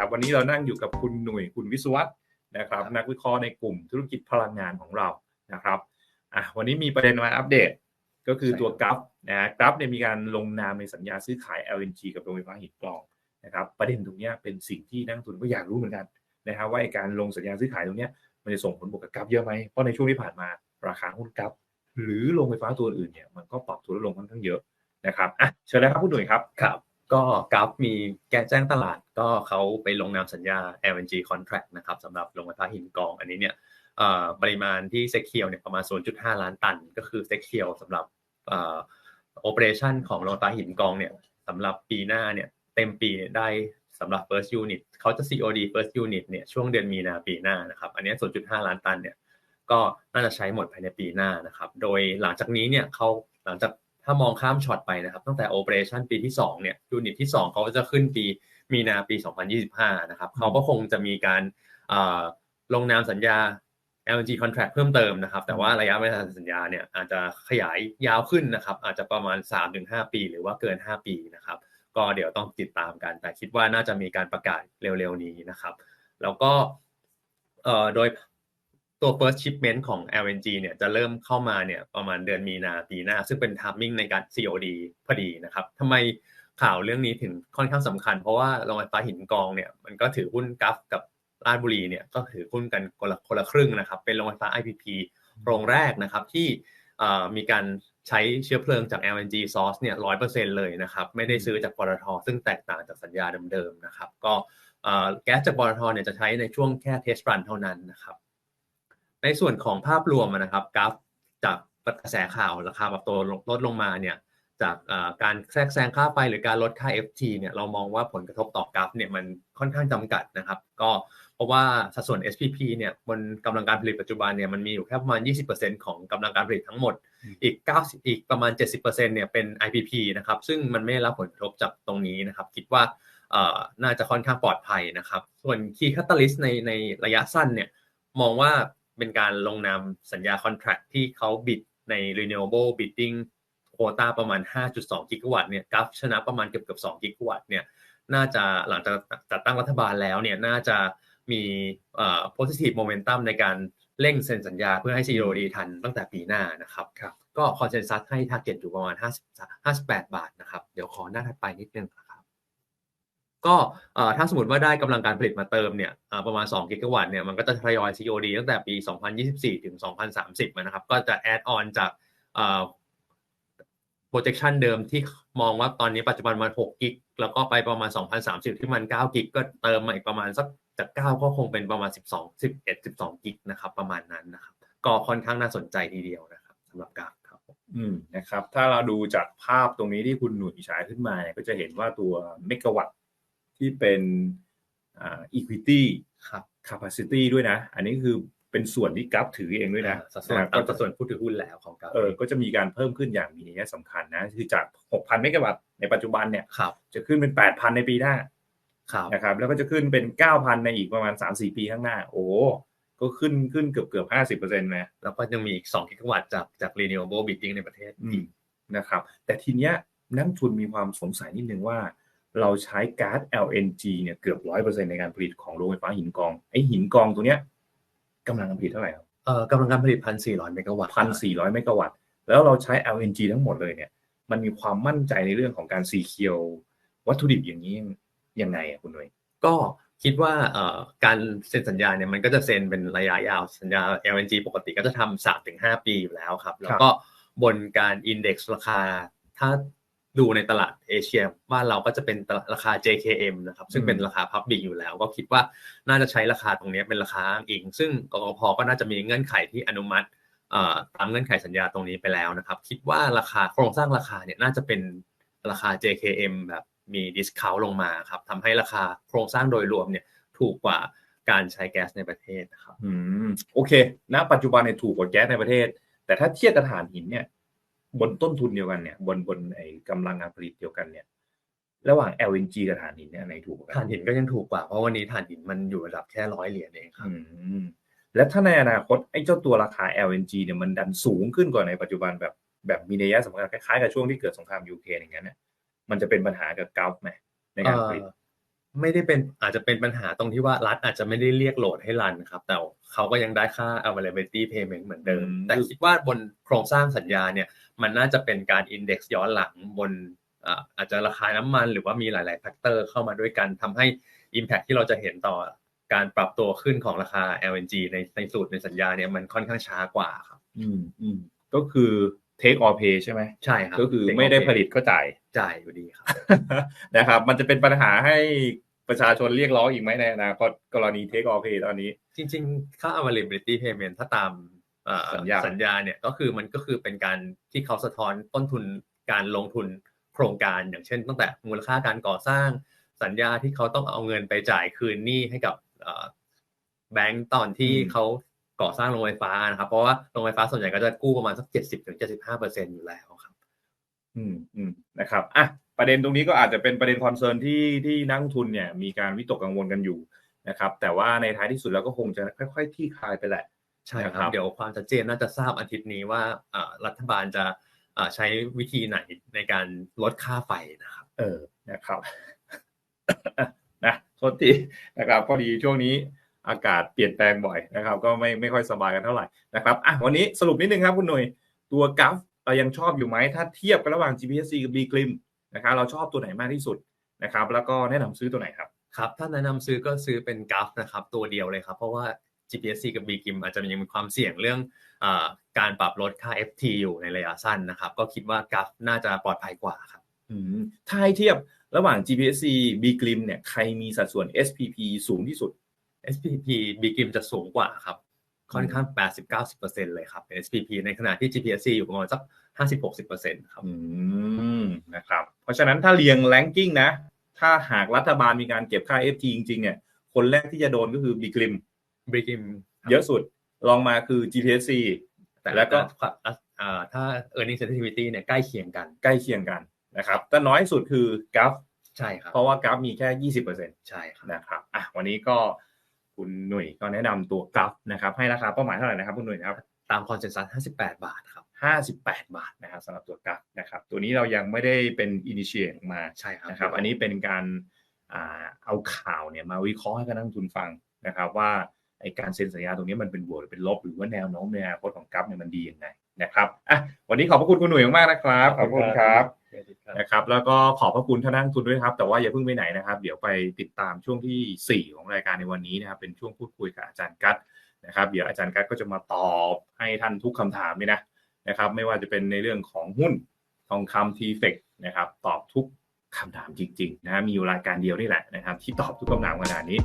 นะครับ วันนี้เรานั่งอยู่กับคุณหนุ่ยคุณวิศวัตนะครับ นักวิเคราะห์ในกลุ่มธุรกิจพลังงานของเรานะครับอะวันนี้มีประเด็นมาอัปเดต ก็คือตัวกราฟนะกราฟเนี่ยมีการลงนามในสัญญาซื้อขาย LNG กับโรงไฟฟ้าหินกลองนะครับ ประเด็นตรงนี้เป็นสิ่งที่นักทุนก็อยากรู้เหมือนกันนะครับว่าการลงสัญญาซื้อขายตรงนี้มันจะส่งผลบวกกับกราฟเยอะไหมเพราะในช่วงที่ผ่านมาราคาหุ้นกราฟหรือโรงไฟฟ้าตัวอื่นเนี่ยมันก็ปรับตัวลดลงค่อนข้างเยอะนะครับอะเชิญเลยครับคุณหนุ่ยครับครับ ก็กราฟมีแกแจ้งตลาดก็เขาไปลงนามสัญญา LNG contract นะครับสำหรับโรงไฟฟ้าหินกอง อันนี้เนี่ยปริมาณที่เซ็กเคียวเนี่ยประมาณ 0.5 ล้านตัน ก็คือเซ็กเคียวสำหรับโอเปอเรชันของโรงไฟฟ้าหินกองเนี่ยสำหรับปีหน้าเนี่ยเต็มปีเนี่ยได้สำหรับ first unit เขาจะ COD first unit เนี่ยช่วงเดือนมีนาปีหน้านะครับอันนี้ 0.5 ล้านตันเนี่ยก็น่าจะใช้หมดภายในปีหน้านะครับ โดยหลังจากนี้เนี่ยเขาหลังจาก ถ้ามองข้ามช็อตไปนะครับ ตั้งแต่โอเปอเรชันปีที่ 2 เนี่ยยูนิตที่ 2 เขาจะขึ้นปีมีนาปี 2025 นะครับ เขาก็คงจะมีการลงนามสัญญา LNG contract เพิ่มเติมนะครับ แต่ว่าระยะเวลาสัญญาเนี่ยอาจจะขยายยาวขึ้นนะครับ อาจจะประมาณ 3-5 ปี หรือว่าเกิน 5 ปีนะครับ ก็เดี๋ยวต้องติดตามกัน แต่คิดว่าน่าจะมีการประกาศเร็วๆนี้นะครับ แล้วก็โดย ตัว first shipment ของ LNG เนี่ยจะเริ่มเข้ามาเนี่ยประมาณเดือนมีนาปีหน้า ซึ่งเป็น timing ในการ COD พอดีนะครับทำไมข่าวเรื่องนี้ถึงค่อนข้างสำคัญ เพราะว่าโรงไฟฟ้าหินกองเนี่ยมันก็ถือหุ้นกัฟกับราชบุรีเนี่ยก็ถือหุ้นกันคนละคนละครึ่งนะครับ เป็นโรงไฟฟ้า IPP โรงแรกนะครับที่มีการใช้เชื้อเพลิงจาก LNG source เนี่ยร้อยเปอร์เซ็นต์เลยนะครับ ไม่ได้ซื้อจากปตทซึ่งแตกต่างจากสัญญาเดิมๆนะครับ ก็แก๊สจากปตทเนี่ยจะใช้ในช่วงแค่เทสรันเท่านั้นนะครับ ในส่วนของภาพรวมนะครับกราฟจากกระแสข่าวราคาแบบตัวลดลงมาเนี่ยจากการแทรกแซงค่าไฟหรือการลดค่า FT เนี่ยเรามองว่าผลกระทบต่อกราฟเนี่ยมันค่อนข้างจำกัดนะครับ ก็เพราะว่าสัดส่วน SPP เนี่ยบนกำลังการผลิตปัจจุบันเนี่ยมันมีอยู่แค่ประมาณ 20%ของกำลังการผลิตทั้งหมดอีก 90 อีกประมาณ 70%เนี่ยเป็น IPP นะครับซึ่งมันไม่รับผลกระทบจากตรงนี้นะครับ คิดว่าน่าจะค่อนข้างปลอดภัยนะครับ ส่วน Key Catalyst ในในระยะสั้นเนี่ยมองว่า เป็นการลงนามสัญญา contract ที่เขาบิดใน renewable bidding โควต้าประมาณ 5.2 กิกะวัตต์เนี่ยกราฟชนะประมาณเกือบเกือบ2กิกะวัตต์เนี่ยน่าจะหลังจากจัดตั้งรัฐบาลแล้วเนี่ยน่าจะมีเอ่อ positive momentum ในการเร่งเซ็นสัญญาเพื่อให้ COD ทันตั้งแต่ปีหน้านะครับครับก็คอนเซนแซสให้ target อยู่ประมาณ 50 58 บาทนะครับ เดี๋ยวขอหน้าถัดไปนิดนึงนะครับ ก็ถ้าสมมติว่าได้กำลังการผลิตมาเติมเนี่ยประมาณ 2 กิกะวัตต์เนี่ยมันก็จะทยอย COD ตั้งแต่ปี 2024 ถึง 2030 นะครับ ก็จะ add on จาก projection เดิมที่มองว่าตอนนี้ปัจจุบันมัน6กิกแล้วก็ไปประมาณ 2030 ที่มัน9กิกก็เติมมาอีกประมาณสักจาก 9 ก็คงเป็นประมาณ 12 11 12กิกนะครับประมาณนั้นนะครับ ก็ค่อนข้างน่าสนใจทีเดียวนะครับสำหรับกราฟครับอืมนะครับถ้าเราดูจากภาพตรงนี้ที่คุณหนุ่ยฉายขึ้นมาเนี่ยก็จะเห็นว่าตัวเมกะวัตต ที่เป็นอ่า equity ครับ capacity ด้วยนะ อันนี้คือเป็นส่วนที่กราฟถือเองด้วยนะสัดส่วนตามสัดส่วนผู้ถือหุ้นแล้วของกราฟเออก็จะมีการเพิ่มขึ้นอย่างมีนัยสำคัญนะ คือจาก 6,000 เมกะวัตต์ในปัจจุบันเนี่ยครับจะขึ้นเป็น 8,000 ในปีหน้าครับนะครับแล้วก็จะขึ้นเป็น 9,000 ในอีกประมาณ 3-4 ปีข้างหน้า โอ้ก็ขึ้นขึ้นเกือบเกือบ50%นะแล้วก็ยังมีอีก2กิกะวัตต์จากจาก renewable bidding ในประเทศอืมนะครับ แต่ทีเนี้ยนักทุนมีความสงสัยนิดนึงว่า เราใช้ก๊าซ LNG เนี่ยเกือบ100%ในการผลิตของโรงไฟฟ้าหินกองไอหินกองตัวเนี้ยกำลังการผลิตเท่าไหร่ครับเอ่อกำลังการผลิต1,400เมกะวัตต์พันสี่ร้อยเมกะวัตต์แล้วเราใช้ LNG ทั้งหมดเลยเนี่ย มันมีความมั่นใจในเรื่องของการซีเคียววัตถุดิบอย่างนี้ยังไงอะคุณหน่วยก็คิดว่าเอ่อการเซ็นสัญญาเนี่ยมันก็จะเซ็นเป็นระยะยาวสัญญา LNG ปกติก็จะทำสามถึงห้าปีอยู่แล้วครับ แล้วก็บนการอินเด็กซ์ราคา ถ้า ดูในตลาดเอเชียบ้านเราก็จะเป็นราคา JKM นะครับซึ่งเป็นราคาพับบิกอยู่แล้ว ก็คิดว่าน่าจะใช้ราคาตรงนี้เป็นราคาอ้างอิง ซึ่งกกพก็น่าจะมีเงื่อนไขที่อนุมัติตามเงื่อนไขสัญญาตรงนี้ไปแล้วนะครับ คิดว่าราคาโครงสร้างราคาเนี่ยน่าจะเป็นราคา JKM แบบมีดิสคาวลงมาครับทำให้ราคาโครงสร้างโดยรวมเนี่ยถูกกว่าการใช้แก๊สในประเทศนะครับอืมโอเคณปัจจุบันเนี่ยถูกกว่าแก๊สในประเทศ แต่ถ้าเทียบกับถ่านหินเนี่ย บนต้นทุนเดียวกันเนี่ย บนบนไอ้กำลังการผลิตเดียวกันเนี่ย ระหว่าง LNG กับถ่านหินเนี่ยอันไหนถูกกว่ากัถ่านหินก็ยังถูกกว่าเพราะวันนี้ถ่านหินมันอยู่ระดับแค่ร้อยเหรียญเองครับอืมแล้วถ้าในอนาคตไอ้เจ้าตัวราคา LNG เนี่ยมันดันสูงขึ้นกว่าในปัจจุบันแบบแบบมีนัยสำคัญคล้ายๆกับช่วงที่เกิดสงครามยูเครนอย่างนั้นเนี่ยมันจะเป็นปัญหากับกราฟไหมในการผลิตเอ่อ ไม่ได้เป็นอาจจะเป็นปัญหาตรงที่ว่ารัฐอาจจะไม่ได้เรียกโหลดให้รันครับ แต่เขาก็ยังได้ค่า availability payment เหมือนเดิมอืมแต่คิดว่าบนโครงสร้างสัญญาเนี่ย มันน่าจะเป็นการ index ย้อนหลังบนอ่าอาจจะราคาน้ำมันหรือว่ามีหลายๆแฟกเตอร์เข้ามาด้วยกันทำให้ impact ที่เราจะเห็นต่อการปรับตัวขึ้นของราคา LNG ในในสูตรในสัญญาเนี่ยมันค่อนข้างช้ากว่าครับ อืมอืมก็คือ take or pay ใช่ไหมใช่ครับก็คือไม่ได้ผลิตก็จ่ายจ่ายอยู่ดีครับนะครับ มันจะเป็นปัญหาให้ประชาชนเรียกร้องอีกไหมในอนาคตกรณี take or pay ตอนนี้ จริง ๆ ค่า availability payment ถ้าตามเอ่อสัญญาสัญญาเนี่ยก็คือมันก็คือเป็นการที่เขาสะท้อนต้นทุนการลงทุนโครงการอย่างเช่น ตั้งแต่มูลค่าการก่อสร้างสัญญาที่เขาต้องเอาเงินไปจ่ายคืนหนี้ให้กับเอ่อแบงก์ตอนที่อืมเขา ก่อสร้างโรงไฟฟ้านะครับ เพราะว่าโรงไฟฟ้าส่วนใหญ่ก็จะกู้ประมาณสักเจ็ดสิบถึงเจ็ดสิบห้าเปอร์เซ็นอยู่แล้วครับ อืมอืมนะครับอะประเด็นตรงนี้ก็อาจจะเป็นประเด็นคอนเซิร์นที่ที่นักลงทุนเนี่ย มีการวิตกกังวลกันอยู่นะครับ แต่ว่าในท้ายที่สุดแล้วก็คงจะค่อยๆที่คลายไปแหละใช่คนะครัรับบเดี๋ยวความชัดเจนน่าจะทราบอาทิตย์นี้ว่าเอ่อรัฐบาลจะเอ่อใช้วิธีไหนในการลดค่าไฟนะครับ เออนะครับนะโทษทีนะครับพอดีช่วงนี้ อากาศเปลี่ยนแปลงบ่อยนะครับ ก็ไม่ไม่ค่อยสบายกันเท่าไหร่นะครับอะวันนี้สรุปนิดนึงครับคุณหน่วยตัวกราฟเรายังชอบอยู่ไหมถ้าเทียบกันระหว่าง GPSC กับ B กลิมนะครับเราชอบตัวไหนมากที่สุดนะครับ แล้วก็แนะนำซื้อตัวไหนครับครับถ้าแนะนำซื้อก็ซื้อเป็นกราฟนะครับตัวเดียวเลยครับ เพราะว่า GPSC กับ b g i m อาจจะยังมีความเสี่ยงเรื่องอาการปรับลดค่า FT อยู่ในระยะสั้นนะครับ ก็คิดว่ากราฟน่าจะปลอดภัยกว่าครับอืมถ้าให้เทียบระหว่าง GPSC B กลิมเนี่ยใครมีสัดส่วน SPP สูงที่สุด SPP b g i m จะสูงกว่าครับ ค่อนข้าง 80-90%เลยครับ SPP ในขณะที่ GPSC อยู่ประมาณสัก50-60%ครับ อืม นะครับ เพราะฉะนั้นถ้าเรียงแ a งกิ้งนะ ถ้าหากรัฐบาลมีการเก็บค่า FT จริงๆ เนี่ย คนแรกที่จะโดนก็คือ B กลิม b g i m เยอะสุด ลองมาคือ GPSC แต่แล้วก็อ่าถ้า earning sensitivity เนี่ยใกล้เคียงกัน ใกล้เคียงกันนะครับแต่น้อยสุดคือกราฟใช่ครับ เพราะว่ากราฟมีแค่20%ใช่ครับนะครับอะวันนี้ก็ คุณหนุ่ยก็แนะนำตัวกราฟนะครับให้ราคาเป้าหมายเท่าไหร่นะครับคุณหนุ่ยครับตามคอนเซนแซส58 บาทครับ 58 บาทนะครับสำหรับตัวกราฟนะครับตัวนี้เรายังไม่ได้เป็นอินิเชียมาใช่ครับนะครับ อันนี้เป็นการอ่าเอาข่าวเนี่ยมาวิเคราะห์ให้กับนักลงทุนฟังนะครับว่า ไอการเซ็นสัญญาตรงนี้มันเป็นบวกหรือเป็นลบหรือว่าแนวโน้มในอนาคตของกราฟเนี่ยมันดียังไงนะครับอะวันนี้ขอบพระคุณคุณหนุ่ยมากๆนะครับ ขอบคุณครับนะครับแล้วก็ขอบพระคุณท่านนักลงทุนด้วยนะครับ แต่ว่าอย่าเพิ่งไปไหนนะครับ เดี๋ยวไปติดตามช่วงทีสี่ 4 ของรายการในวันนี้นะครับ เป็นช่วงพูดคุยกับอาจารย์กัตนะครับ เดี๋ยวอาจารย์กัตก็จะมาตอบให้ท่านทุกคำถามเลยนะนะครับ ไม่ว่าจะเป็นในเรื่องของหุ้นทองคำทีเฟกนะครับ ตอบทุกคำถามจริงๆนะฮะมีอยู่รายการเดียวนี่แหละนะครับ ที่ตอบทุกคำถามขนาดนี้